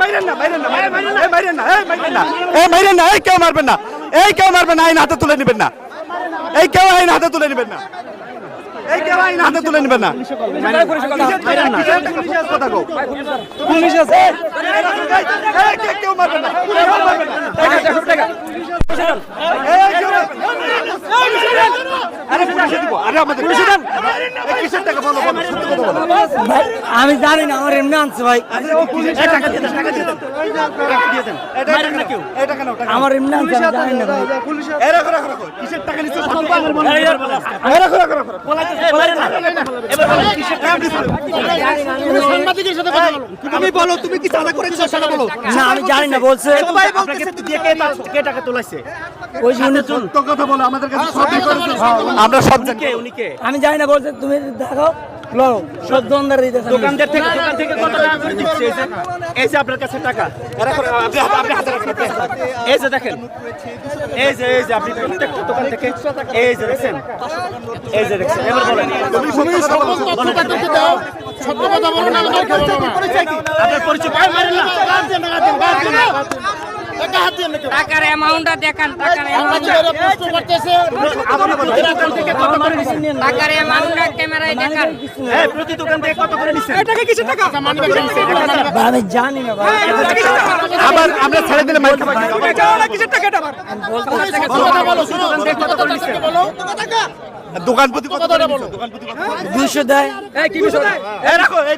মাইরেন না এই মাইরেন না এই মাইরেন না এই কেউ মারবেন না। এই কেউ মারবেন না আইন হাতে তুলে নেবেন না। এই কেউ আইন হাতে তুলে নেবেন না। এই কেউ আইন হাতে তুলে নেবেন না? পুলিশ আছে কেউ মারবেন না। আরে দিব আরে আমাদের পুলিশে দেন কিসের টাকা বলো বলো সত্যি কথা বলো ভাই আমি জানি না আমার এমনি আনছে ভাই এই টাকা দিয়ে দেন টাকা দিয়ে দেন টাকা দিয়ে দেন এই টাকা না কেউ এই টাকা নাও টাকা আমার এমনি আনছে আমি জানি না ভাই কিসের টাকা তুমি বলো তুমি কি চাঁদা করেছ সেটা বলো না আমি জানি না বলছে। কে টাকা তোলাইছে? ওই যে উনি সত্য কথা বলো আমাদের কাছে সব রেকর্ড আছে। আমরা সব উনি কে? আমি জানি না বলছে তুমি দেখো লো সব দোকানদার থেকে, দোকান থেকে কত টাকা করে দিচ্ছে? এই যে আপনার কাছে টাকা। এই দোকান থেকে আপনার পরিচয় পাই মারেন না। প্রশ্ন করতেছে। আপনি বলেন। দোকান থেকে কত করে নিছেন টাকার অ্যামাউন্টটা ক্যামেরায় দেখান। এই প্রতি দোকান থেকে কত করে নিছেন টাকা কিসের টাকা? ভাই, আমি জানি না ভাই। আবার আমরা ছেড়ে দিলে মাইর খাবার কথা বলো শোনো কত করে নিছেন দোকান প্রতি কত করে নিছেন দোকান প্রতি কত করে দুইশো দেয়। এই রাখো এই